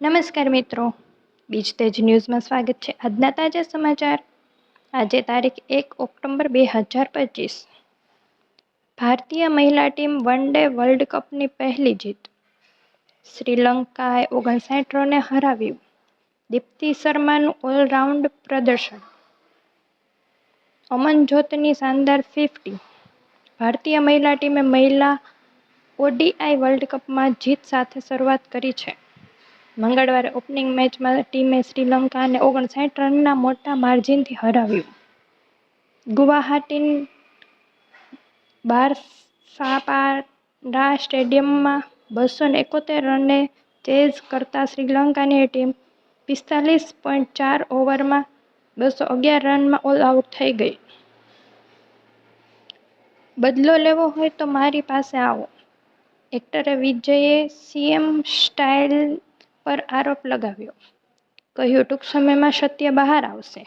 નમસ્કાર મિત્રો. બીજ તેજ ન્યૂઝમાં સ્વાગત છે આજના તાજા સમાચાર. આજે તારીખ એક ઓક્ટોબર બે હજાર પચીસ. ભારતીય મહિલા ટીમ વન ડે વર્લ્ડ કપની પહેલી જીત. શ્રીલંકાએ ઓગણસાઠ રને હરાવ્યું. દીપ્તિ શર્માનું ઓલરાઉન્ડ પ્રદર્શન. અમનજોતની શાનદાર ફિફ્ટી. ભારતીય મહિલા ટીમે મહિલા ઓડીઆઈ વર્લ્ડ કપમાં જીત સાથે શરૂઆત કરી છે. મંગળવારે ઓપનિંગ મેચમાં ટીમે શ્રીલંકાને ઓગણસાઠ રનના મોટા માર્જિનથી હરાવ્યું. ગુવાહાટી બારસાપાડા સ્ટેડિયમમાં બસો એકોતેર રને ચેઝ કરતા શ્રીલંકાની ટીમ પિસ્તાલીસ પોઈન્ટ ચાર ઓવરમાં બસો અગિયાર રનમાં ઓલ આઉટ થઈ ગઈ. બદલો લેવો હોય તો મારી પાસે આવો. એક્ટરે વિજયે સીએમ સ્ટાઇલ પર આરોપ લગાવ્યો. કહ્યું, ટૂંક સમયમાં સત્ય બહાર આવશે.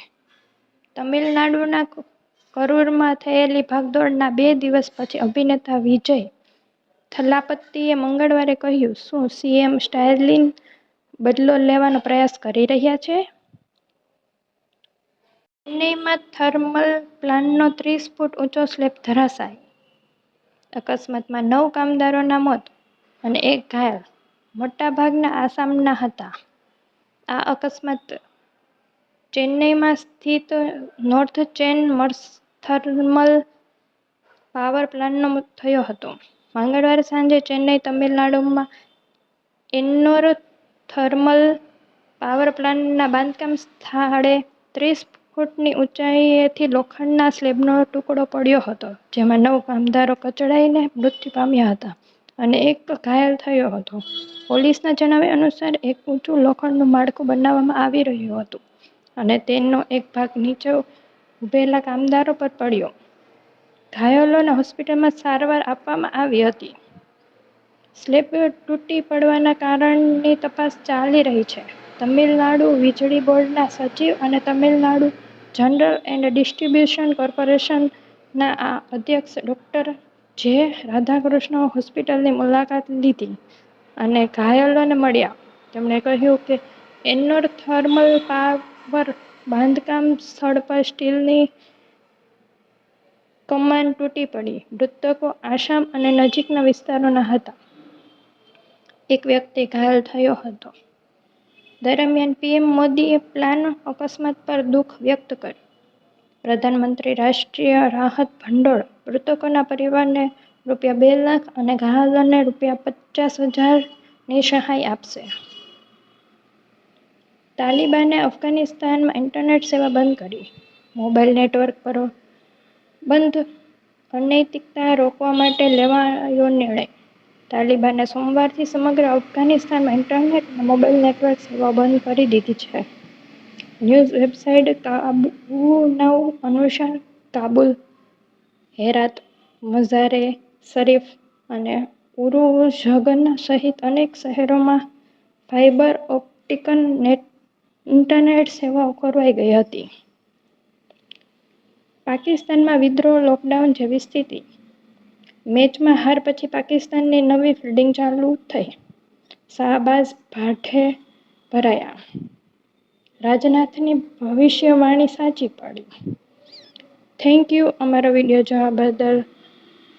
તમિલનાડુના કરૂરમાં થયેલી ભાગદોડના બે દિવસ પછી અભિનેતા વિજય થલાપત્તીએ મંગળવારે કહ્યું, શું સીએમ સ્ટાલિન બદલો લેવાનો પ્રયાસ કરી રહ્યા છે? ચેન્નઈમાં થર્મલ પ્લાન્ટનો ત્રીસ ફૂટ ઊંચો સ્લેબ ધરાશાય. અકસ્માતમાં નવ કામદારોના મોત અને એક ઘાયલ. મોટાભાગના આસામના હતા. આ અકસ્માત ચેન્નઈમાં સ્થિત નોર્થ ચેન મર્સ થર્મલ પાવર પ્લાન્ટનો થયો હતો. મંગળવારે સાંજે ચેન્નઈ તમિલનાડુમાં એન્નોર થર્મલ પાવર પ્લાન્ટના બાંધકામ સ્થળે ત્રીસ ફૂટની ઊંચાઈએથી લોખંડના સ્લેબનો ટુકડો પડ્યો હતો, જેમાં નવ કામદારો કચડાઈને મૃત્યુ પામ્યા હતા અને એક ઘાયલ થયો હતો. પોલીસના જણાવ્યા અનુસાર એક ઊંચું લોખંડનું માળખું બનાવવામાં આવી રહ્યું હતું અને તેનો એક ભાગ નીચે ઊભેલા કામદારો પર પડ્યો. ઘાયલોને હોસ્પિટલમાં સારવાર આપવામાં આવી હતી. સ્લેબ તૂટી પડવાના કારણની તપાસ ચાલી રહી છે. તમિલનાડુ વીજળી બોર્ડના સચિવ અને તમિલનાડુ જનરલ એન્ડ ડિસ્ટ્રીબ્યુશન કોર્પોરેશનના અધ્યક્ષ ડૉક્ટર જે રાધાકૃષ્ણ હોસ્પિટલની મુલાકાત લીધી. અને ઘાયલોને મળ્યા. તેમણે કહ્યું કે એન્નોર થર્મલ પાવર બાંધકામ સ્થળ પર સ્ટીલની કમાન તૂટી પડી. મૃતકો આસામ અને નજીકના વિસ્તારોના હતા. એક વ્યક્તિ ઘાયલ થયો હતો. દરમિયાન પીએમ મોદીએ પ્લાન અકસ્માત પર દુઃખ વ્યક્ત કર્યું. પ્રધાનમંત્રી રાષ્ટ્રીય રાહત ભંડોળ મૃતકોના પરિવારને રૂપિયા બે લાખ અને ઘાયલોને રૂપિયા પચાસ હજારની સહાય આપશે. તાલિબાને અફઘાનિસ્તાનમાં ઇન્ટરનેટ સેવા બંધ કરી. મોબાઈલ નેટવર્ક પર બંધ અનૈતિકતા રોકવા માટે લેવાયો નિર્ણય. તાલિબાને સોમવારથી સમગ્ર અફઘાનિસ્તાનમાં ઇન્ટરનેટ અને મોબાઈલ નેટવર્ક સેવા બંધ કરી દીધી છે. ન્યૂઝ વેબસાઇટ કાબુનવ અનુસાર કાબુલ હેરાત મઝારે શરીફ અને ઉરુઝગન સહિત અનેક શહેરોમાં ફાઇબર ઓપ્ટિક ઇન્ટરનેટ સેવાઓ ખોરવાઈ ગઈ હતી. પાકિસ્તાનમાં વિદ્રોહ, લોકડાઉન જેવી સ્થિતિ. મેચમાં હાર પછી પાકિસ્તાનની નવી ફિલ્ડિંગ ચાલુ થઈ. શાહબાઝ ભાઠે ભરાયા. રાજનાથની ભવિષ્યવાણી સાચી પડી. થેન્ક યુ અમારો વીડિયો જોવા બદલ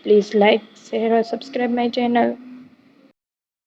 Please like, share, or subscribe my channel.